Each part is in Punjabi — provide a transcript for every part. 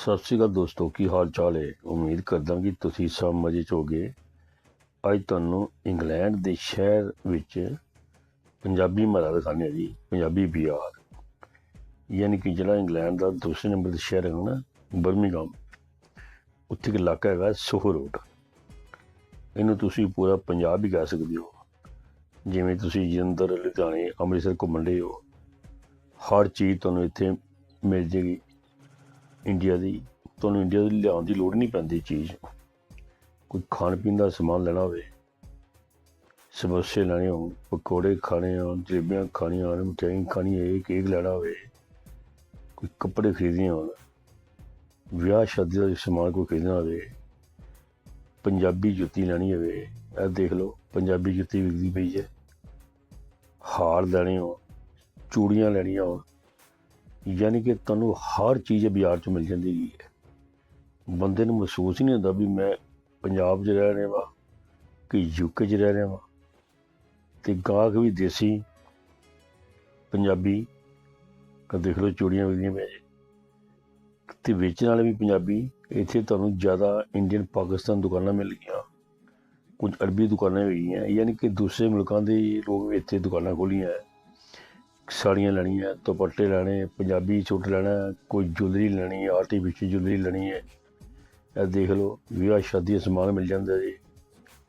ਸਤਿ ਸ਼੍ਰੀ ਅਕਾਲ ਦੋਸਤੋ, ਕੀ ਹਾਲ ਚਾਲ ਹੈ? ਉਮੀਦ ਕਰਦਾ ਕਿ ਤੁਸੀਂ ਸਭ ਮਜ਼ੇ 'ਚ ਹੋਗੇ। ਅੱਜ ਤੁਹਾਨੂੰ ਇੰਗਲੈਂਡ ਦੇ ਸ਼ਹਿਰ ਵਿੱਚ ਪੰਜਾਬੀ ਮਹੱਲਾ ਦਿਖਾਉਂਦੇ ਹਾਂ ਜੀ, ਪੰਜਾਬੀ ਬਿਹਾਰ। ਯਾਨੀ ਕਿ ਜਿਹੜਾ ਇੰਗਲੈਂਡ ਦਾ ਦੂਸਰੇ ਨੰਬਰ ਦਾ ਸ਼ਹਿਰ ਹੈ ਨਾ ਬਰਮਿੰਗਮ ਉੱਥੇ ਇੱਕ ਇਲਾਕਾ ਹੈਗਾ ਸੋਹੋ ਰੋਡ। ਇਹਨੂੰ ਤੁਸੀਂ ਪੂਰਾ ਪੰਜਾਬ ਹੀ ਕਹਿ ਸਕਦੇ ਹੋ। ਜਿਵੇਂ ਤੁਸੀਂ ਜਲੰਧਰ, ਲੁਧਿਆਣੇ, ਅੰਮ੍ਰਿਤਸਰ ਘੁੰਮਣ ਦੇ ਹੋ, ਹਰ ਚੀਜ਼ ਤੁਹਾਨੂੰ ਇੱਥੇ ਮਿਲ ਜੇਗੀ। ਇੰਡੀਆ ਦੀ, ਤੁਹਾਨੂੰ ਇੰਡੀਆ ਦੀ ਲਿਆਉਣ ਦੀ ਲੋੜ ਨਹੀਂ ਪੈਂਦੀ ਚੀਜ਼। ਕੋਈ ਖਾਣ ਪੀਣ ਦਾ ਸਮਾਨ ਲੈਣਾ ਹੋਵੇ, ਸਮੋਸੇ ਲੈਣੇ ਹੋਣ, ਪਕੌੜੇ ਖਾਣੇ ਹੋਣ, ਜਲੇਬੀਆਂ ਖਾਣੀਆਂ ਹੋਣ ਮਠਿਆਈ ਖਾਣੀ ਹੈ ਕੇਕ ਲੈਣਾ ਹੋਵੇ, ਕੋਈ ਕੱਪੜੇ ਖਰੀਦਣੇ ਹੋਣ, ਵਿਆਹ ਸ਼ਾਦੀ ਦਾ ਸਮਾਨ ਕੋਈ ਖਰੀਦਣਾ ਹੋਵੇ, ਪੰਜਾਬੀ ਜੁੱਤੀ ਲੈਣੀ ਹੋਵੇ, ਇਹ ਦੇਖ ਲਓ, ਪੰਜਾਬੀ ਜੁੱਤੀ ਵਿਕਦੀ ਪਈ ਹੈ। ਹਾਰ ਲੈਣੇ ਹੋਣ, ਚੂੜੀਆਂ ਲੈਣੀਆਂ ਹੋਣ ਯਾਨੀ ਕਿ ਤੁਹਾਨੂੰ ਹਰ ਚੀਜ਼ ਬਾਜ਼ਾਰ 'ਚ ਮਿਲ ਜਾਂਦੀ ਹੈ। ਬੰਦੇ ਨੂੰ ਮਹਿਸੂਸ ਹੀ ਨਹੀਂ ਹੁੰਦਾ ਵੀ ਮੈਂ ਪੰਜਾਬ 'ਚ ਰਹਿ ਰਿਹਾ ਵਾਂ ਕਿ ਯੂਕੇ 'ਚ ਰਹਿ ਰਿਹਾ ਵਾਂ ਤੇ ਗਾਹਕ ਵੀ ਦੇਸੀ, ਪੰਜਾਬੀ ਕਾ ਦੇਖ ਲਓ ਚੂੜੀਆਂ ਵਿਕਦੀਆਂ ਪਈਆਂ ਜੀ। ਤੇ ਵੇਚਣ ਵਾਲੇ ਵੀ ਪੰਜਾਬੀ, ਇੱਥੇ ਤੁਹਾਨੂੰ ਜ਼ਿਆਦਾ ਇੰਡੀਅਨ ਪਾਕਿਸਤਾਨ ਦੁਕਾਨਾਂ ਮਿਲ ਗਈਆਂ। ਕੁਝ ਅਰਬੀ ਦੁਕਾਨਾਂ ਵੀ ਗਈਆਂ ਯਾਨੀ ਕਿ ਦੂਸਰੇ ਮੁਲਕਾਂ ਦੇ ਲੋਕ ਇੱਥੇ ਦੁਕਾਨਾਂ ਖੋਲੀਆਂ ਹੈ। ਸਾੜੀਆਂ ਲੈਣੀਆਂ ਦੁਪੱਟੇ ਲੈਣੇ, ਪੰਜਾਬੀ ਸੂਟ ਲੈਣਾ, ਕੋਈ ਜੁਲਰੀ ਲੈਣੀ ਹੈ ਆਰਟੀਫੀਸ਼ੀਅਲ ਜੁਐਲਰੀ ਲੈਣੀ ਹੈ। ਇਹ ਦੇਖ ਲਓ, ਵਿਆਹ ਸ਼ਾਦੀ ਦਾ ਸਮਾਨ ਮਿਲ ਜਾਂਦਾ ਜੀ।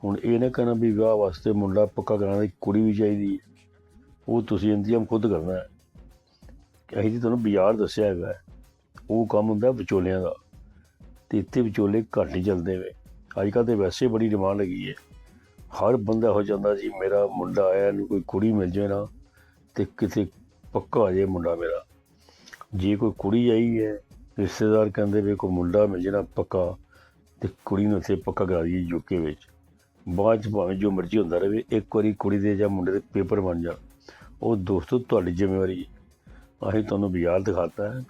ਹੁਣ ਇਹ ਨਾ ਕਹਿਣਾ ਵੀ ਵਿਆਹ ਵਾਸਤੇ ਮੁੰਡਾ ਪੱਕਾ ਕਰਾਉਣਾ ਦੀ ਕੁੜੀ ਵੀ ਚਾਹੀਦੀ ਹੈ। ਉਹ ਤੁਸੀਂ ਇੰਤਜ਼ਾਮ ਖੁਦ ਕਰਨਾ ਹੈ। ਅਸੀਂ ਜੀ ਤੁਹਾਨੂੰ ਬਾਜ਼ਾਰ ਦੱਸਿਆ ਹੈਗਾ ਉਹ ਕੰਮ ਹੁੰਦਾ ਵਿਚੋਲਿਆਂ ਦਾ। ਤੇ ਇੱਥੇ ਵਿਚੋਲੇ ਘੱਟ ਹੀ ਚੱਲਦੇ ਵੇ ਅੱਜ ਕੱਲ੍ਹ ਤੇ ਵੈਸੇ ਬੜੀ ਡਿਮਾਂਡ ਹੈਗੀ ਹੈ। ਹਰ ਬੰਦਾ ਹੋ ਜਾਂਦਾ ਜੀ, ਮੇਰਾ ਮੁੰਡਾ ਆਇਆ, ਇਹਨੂੰ ਕੋਈ ਕੁੜੀ ਮਿਲ ਜਾਏ ਨਾ ਤੇ ਕਿਤੇ ਪੱਕਾ ਜੇ ਮੁੰਡਾ ਮੇਰਾ। ਜੇ ਕੋਈ ਕੁੜੀ ਆਈ ਹੈ, ਰਿਸ਼ਤੇਦਾਰ ਕਹਿੰਦੇ ਵੀ ਕੋਈ ਮੁੰਡਾ ਮਿਲ ਜਾਣਾ ਪੱਕਾ ਤੇ ਕੁੜੀ ਨੂੰ ਇੱਥੇ ਪੱਕਾ ਕਰਾ ਦਈਏ ਯੂਕੇ ਵਿੱਚ। ਬਾਅਦ ਚ ਭਾਵੇਂ ਜੋ ਮਰਜ਼ੀ ਹੁੰਦਾ ਰਹੇ, ਇੱਕ ਵਾਰੀ ਕੁੜੀ ਦੇ ਜਾਂ ਮੁੰਡੇ ਦੇ ਪੇਪਰ ਬਣ ਜਾਣ। ਉਹ ਦੋਸਤੋ, ਤੁਹਾਡੀ ਜ਼ਿੰਮੇਵਾਰੀ ਹੈ। ਅਸੀਂ ਤੁਹਾਨੂੰ ਬਾਜ਼ਾਰ ਦਿਖਾਤਾ ਹੈ।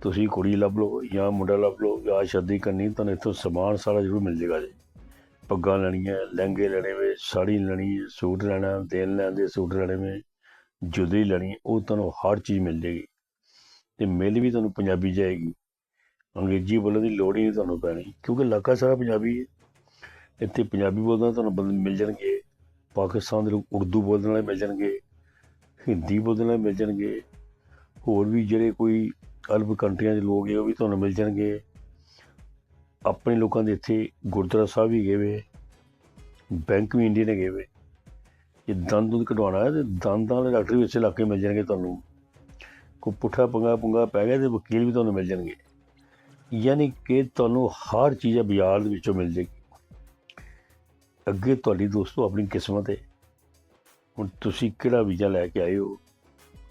ਤੁਸੀਂ ਕੁੜੀ ਲੱਭ ਲਓ ਜਾਂ ਮੁੰਡਾ ਲੱਭ ਲਓ, ਵਿਆਹ ਸ਼ਾਦੀ ਕਰਨੀ, ਤੁਹਾਨੂੰ ਇੱਥੋਂ ਸਮਾਨ ਸਾਰਾ ਜ਼ਰੂਰ ਮਿਲ ਜਾਏਗਾ ਜੀ। ਪੱਗਾਂ ਲੈਣੀਆਂ, ਲਹਿੰਗੇ ਲੈਣੇ ਵੇ, ਸਾੜੀ ਲੈਣੀ, ਸੂਟ ਲੈਣਾ ਦੇਣ ਲੈਣ ਦੇ ਸੂਟ ਲੈਣੇ ਵੇ। ਜੁਦੀ ਲੈਣੀ, ਉਹ ਤੁਹਾਨੂੰ ਹਰ ਚੀਜ਼ ਮਿਲ ਜਾਏਗੀ ਤੇ ਮਿਲ ਵੀ ਤੁਹਾਨੂੰ ਪੰਜਾਬੀ ਜਾਏਗੀ ਅੰਗਰੇਜ਼ੀ ਬੋਲਣ ਦੀ ਲੋੜ ਹੀ ਨਹੀਂ ਤੁਹਾਨੂੰ ਪੈਣੀ, ਕਿਉਂਕਿ ਇਲਾਕਾ ਸਾਰਾ ਪੰਜਾਬੀ ਹੈ। ਇੱਥੇ ਪੰਜਾਬੀ ਬੋਲਦਾ ਤੁਹਾਨੂੰ ਬੰਦੇ ਮਿਲ ਜਾਣਗੇ, ਪਾਕਿਸਤਾਨ ਦੇ ਲੋਕ ਉਰਦੂ ਬੋਲਣ ਵਾਲੇ ਮਿਲ ਜਾਣਗੇ, ਹਿੰਦੀ ਬੋਲਣ ਵਾਲੇ ਮਿਲ ਜਾਣਗੇ, ਹੋਰ ਵੀ ਜਿਹੜੇ ਕੋਈ ਅਲਬ ਕੰਟਰੀਆਂ ਦੇ ਲੋਕ ਹੈ, ਉਹ ਵੀ ਤੁਹਾਨੂੰ ਮਿਲ ਜਾਣਗੇ। ਆਪਣੇ ਲੋਕਾਂ ਦੇ ਇੱਥੇ ਗੁਰਦੁਆਰਾ ਸਾਹਿਬ ਵੀ ਗਏ ਵੇ, ਬੈਂਕ ਵੀ ਇੰਡੀਅਨ ਹੈਗੇ ਵੇ। ਜੇ ਦੰਦ ਦੁੱਧ ਕਢਵਾਉਣਾ ਹੈ ਤੇ ਦੰਦਾਂ ਵਾਲੇ ਡਾਕਟਰ ਵੀ ਇਸੇ ਇਲਾਕੇ ਮਿਲ ਜਾਣਗੇ ਤੁਹਾਨੂੰ। ਕੋਈ ਪੁੱਠਾ ਪੰਗਾ ਪੁੰਗਾ ਪੈ ਗਿਆ ਤੇ ਵਕੀਲ ਵੀ ਤੁਹਾਨੂੰ ਮਿਲ ਜਾਣਗੇ। ਯਾਨੀ ਕਿ ਤੁਹਾਨੂੰ ਹਰ ਚੀਜ਼ ਬਾਜ਼ਾਰ ਦੇ ਵਿੱਚੋਂ ਮਿਲ ਜੇਗੀ ਅੱਗੇ ਤੁਹਾਡੀ ਦੋਸਤੋ ਆਪਣੀ ਕਿਸਮਤ ਹੈ। ਹੁਣ ਤੁਸੀਂ ਕਿਹੜਾ ਵੀਜ਼ਾ ਲੈ ਕੇ ਆਏ ਹੋ?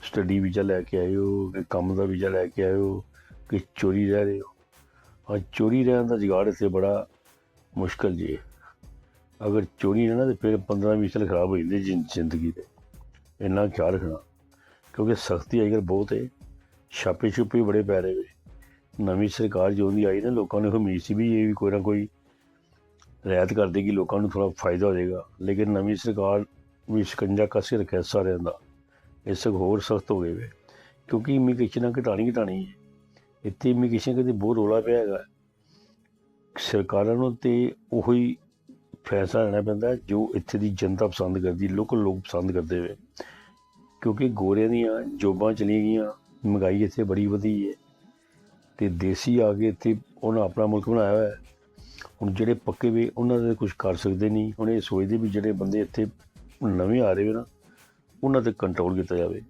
ਸਟੱਡੀ ਵੀਜ਼ਾ ਲੈ ਕੇ ਆਏ ਹੋ ਕਿ ਕੰਮ ਦਾ ਵੀਜ਼ਾ ਲੈ ਕੇ ਆਏ ਹੋ ਕਿ ਚੋਰੀ ਰਹਿ ਰਹੇ ਹੋ? ਆ ਚੋਰੀ ਰਹਿਣ ਦਾ ਜੁਗਾੜ ਇੱਥੇ ਬੜਾ ਮੁਸ਼ਕਲ ਜੀ ਹੈ। ਅਗਰ ਚੋਰੀ ਨਾ ਨਾ ਤੇ ਫਿਰ 15 20 ਸਾਲ ਖਰਾਬ ਹੋ ਜਾਂਦੇ ਜ਼ਿੰ- ਜ਼ਿੰਦਗੀ ਦੇ। ਇੰਨਾ ਖਿਆਲ ਰੱਖਣਾ। ਕਿਉਂਕਿ ਸਖਤੀ ਅੱਜ ਕੱਲ੍ਹ ਬਹੁਤ ਹੈ ਛਾਪੇ ਛੁਪੇ ਬੜੇ ਪੈ ਰਹੇ ਵੇ ਨਵੀਂ ਸਰਕਾਰ ਜੋ ਦੀ ਆਈ ਨਾ, ਲੋਕਾਂ ਨੂੰ ਉਮੀਦ ਸੀ ਵੀ ਇਹ ਵੀ ਕੋਈ ਨਾ ਕੋਈ ਰਿਆਇਤ ਕਰ ਦੇਗੀ, ਲੋਕਾਂ ਨੂੰ ਥੋੜਾ ਫਾਇਦਾ ਹੋ ਜਾਏਗਾ। ਲੇਕਿਨ ਨਵੀਂ ਸਰਕਾਰ ਵੀ ਸ਼ਿਕੰਜਾ ਕੱਸ ਕੇ ਰੱਖਿਆ ਸਾਰਿਆਂ ਦਾ। ਇਸ ਤੋਂ ਹੋਰ ਸਖਤ ਹੋ ਗਏ ਵੇ। ਕਿਉਂਕਿ ਇਮੀਗ੍ਰੇਸ਼ਨ ਘਟਾਣੀ ਘਟਾਣੀ ਹੈ ਇੱਥੇ ਇਮੀਗ੍ਰੇਸ਼ਨ ਕਦੇ ਬਹੁਤ ਰੋਲਾ ਪਿਆ ਹੈਗਾ। ਸਰਕਾਰਾਂ ਨੂੰ ਤੇ ਉਹੀ ਫੈਸਲਾ ਲੈਣਾ ਪੈਂਦਾ ਜੋ ਇੱਥੇ ਦੀ ਜਨਤਾ ਪਸੰਦ ਕਰਦੀ ਲੋਕਲ ਲੋਕ ਪਸੰਦ ਕਰਦੇ ਹੋਏ ਕਿਉਂਕਿ ਗੋਰਿਆਂ ਦੀਆਂ ਜੋਬਾਂ ਚਲੀਆਂ ਗਈਆਂ, ਮਹਿੰਗਾਈ ਇੱਥੇ ਬੜੀ ਵਧੀ ਹੈ ਤੇ ਦੇਸੀ ਆ ਕੇ ਇੱਥੇ ਉਹਨਾਂ ਆਪਣਾ ਮੁਲਕ ਬਣਾਇਆ ਹੋਇਆ ਹੁਣ ਜਿਹੜੇ ਪੱਕੇ ਵੇ ਉਹਨਾਂ ਦੇ ਕੁਝ ਕਰ ਸਕਦੇ ਨਹੀਂ, ਹੁਣ ਇਹ ਸੋਚਦੇ ਵੀ ਜਿਹੜੇ ਬੰਦੇ ਇੱਥੇ ਨਵੇਂ ਆ ਰਹੇ ਨਾ ਉਹਨਾਂ ਤੇ ਕੰਟਰੋਲ ਕੀਤਾ ਜਾਵੇ।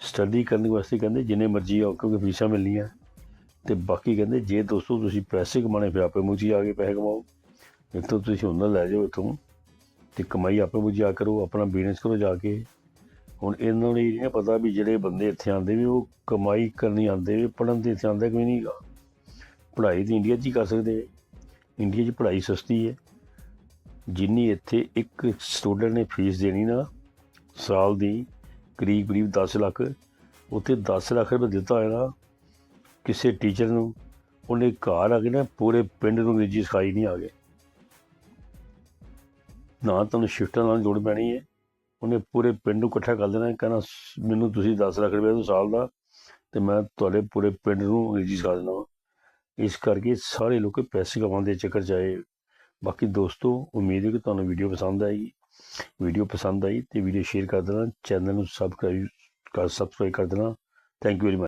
ਸਟੱਡੀ ਕਰਨ ਵਾਸਤੇ ਕਹਿੰਦੇ ਜਿੰਨੇ ਮਰਜ਼ੀ ਆਓ ਕਿਉਂਕਿ ਫੀਸਾਂ ਮਿਲਣੀਆਂ। ਤੇ ਬਾਕੀ ਕਹਿੰਦੇ ਜੇ ਦੋਸਤੋ ਤੁਸੀਂ ਪੈਸੇ ਕਮਾਣੇ ਫਿਰ ਆਪੇ ਮੁਝੀ ਆ ਕੇ ਪੈਸੇ ਕਮਾਓ। ਇੱਥੋਂ ਤੁਸੀਂ ਉਹਨਾਂ ਲੈ ਜਾਓ ਇੱਥੋਂ, ਤੇ ਕਮਾਈ ਆਪੇ ਮੁਝੀ ਕਰੋ, ਆਪਣਾ ਬਿਜ਼ਨਸ ਕਰੋ ਜਾ ਕੇ। ਹੁਣ ਇਹਨਾਂ ਨੂੰ ਇਹ ਨਹੀਂ ਪਤਾ ਵੀ ਜਿਹੜੇ ਬੰਦੇ ਇੱਥੇ ਆਉਂਦੇ ਵੀ ਉਹ ਕਮਾਈ ਕਰਨੀ ਆਉਂਦੇ ਵੀ ਪੜਨ ਤੇ ਇੱਥੇ ਆਉਂਦਾ ਕੋਈ ਨਹੀਂਗਾ। ਪੜ੍ਹਾਈ ਤਾਂ ਇੰਡੀਆ 'ਚ ਹੀ ਕਰ ਸਕਦੇ ਇੰਡੀਆ 'ਚ ਪੜ੍ਹਾਈ ਸਸਤੀ ਹੈ। ਜਿੰਨੀ ਇੱਥੇ ਇੱਕ ਸਟੂਡੈਂਟ ਨੇ ਫੀਸ ਦੇਣੀ ਨਾ, ਸਾਲ ਦੀ, ਕਰੀਬ ਕਰੀਬ 10 ਲੱਖ, ਉੱਥੇ 10 ਲੱਖ ਰੁਪਏ ਦਿੱਤਾ ਹੋਇਆ ਨਾ, ਕਿਸੇ ਟੀਚਰ ਨੂੰ, ਉਹਨੇ ਘਰ ਆ ਕੇ ਨਾ ਪੂਰੇ ਪਿੰਡ ਨੂੰ ਅੰਗਰੇਜ਼ੀ ਸਿਖਾਈ ਨਹੀਂ ਆ ਗਏ। ਨਾ ਤੁਹਾਨੂੰ ਸ਼ਿਫਟਾਂ ਨਾਲ ਜੋੜ ਪੈਣੀ ਹੈ। ਉਹਨੇ ਪੂਰੇ ਪਿੰਡ ਨੂੰ ਇਕੱਠਾ ਕਰ ਦੇਣਾ ਕਹਿੰਦਾ ਸ- ਮੈਨੂੰ ਤੁਸੀਂ 10 ਲੱਖ ਰੁਪਏ ਤੋਂ ਸਾਲ ਦਾ ਤੇ ਮੈਂ ਤੁਹਾਡੇ ਪੂਰੇ ਪਿੰਡ ਨੂੰ ਅੰਗਰੇਜ਼ੀ ਸਿਖਾ ਦੇਣਾ ਵਾ। ਇਸ ਕਰਕੇ ਸਾਰੇ ਲੋਕ ਪੈਸੇ ਕਮਾਉਣ ਦੇ ਚੱਕਰ 'ਚ ਆਏ। ਬਾਕੀ ਦੋਸਤੋ, ਉਮੀਦ ਹੈ ਕਿ ਤੁਹਾਨੂੰ ਵੀਡੀਓ ਪਸੰਦ ਆਏਗੀ ਵੀਡੀਓ ਪਸੰਦ ਆਈ ਤੇ ਵੀਡੀਓ ਸ਼ੇਅਰ ਕਰ ਦੇਣਾ। ਚੈਨਲ ਨੂੰ ਸਬਸਕ੍ਰਾਈਬ ਕਰ ਸਬਸਕ੍ਰਾਈਬ ਕਰ ਦੇਣਾ। Thank you very much